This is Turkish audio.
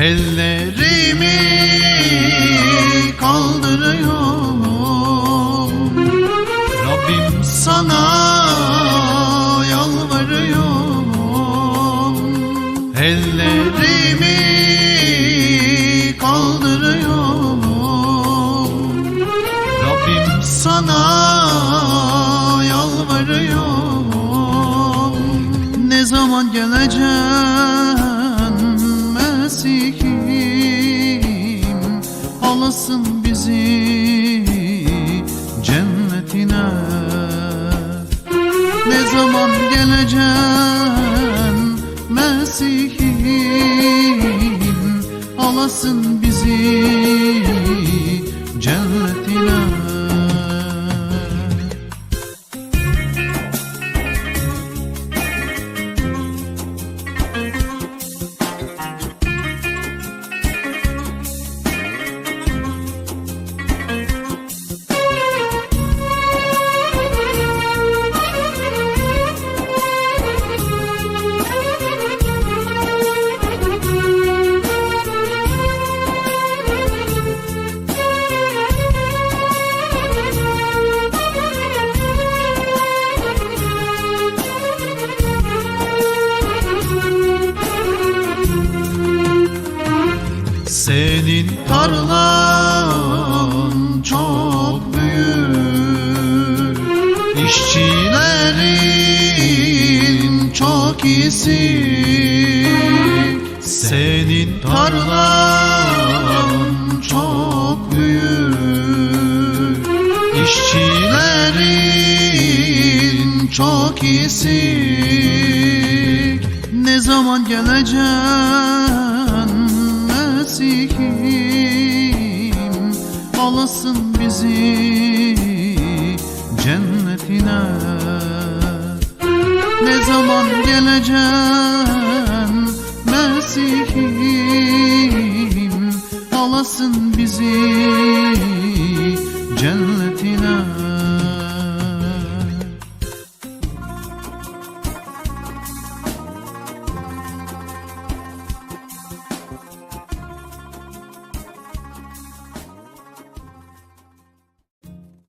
Ellerimi kaldırıyorum. Rabbim sana yalvarıyorum. Ellerimi kaldırıyorum. Rabbim sana yalvarıyorum. Ne zaman geleceksin Mesih'im Alasın bizi cennetine. Ne zaman geleceksin Mesih'im Alasın bizi cennetine tarlan çok büyük İşçilerin çok iyisi. Senin tarlan çok büyük İşçilerin çok iyisi. Ne zaman geleceksin Mesih'im Alasın bizi cennetine. Ne zaman geleceksin Mesih'im? Alasın bizi cennetine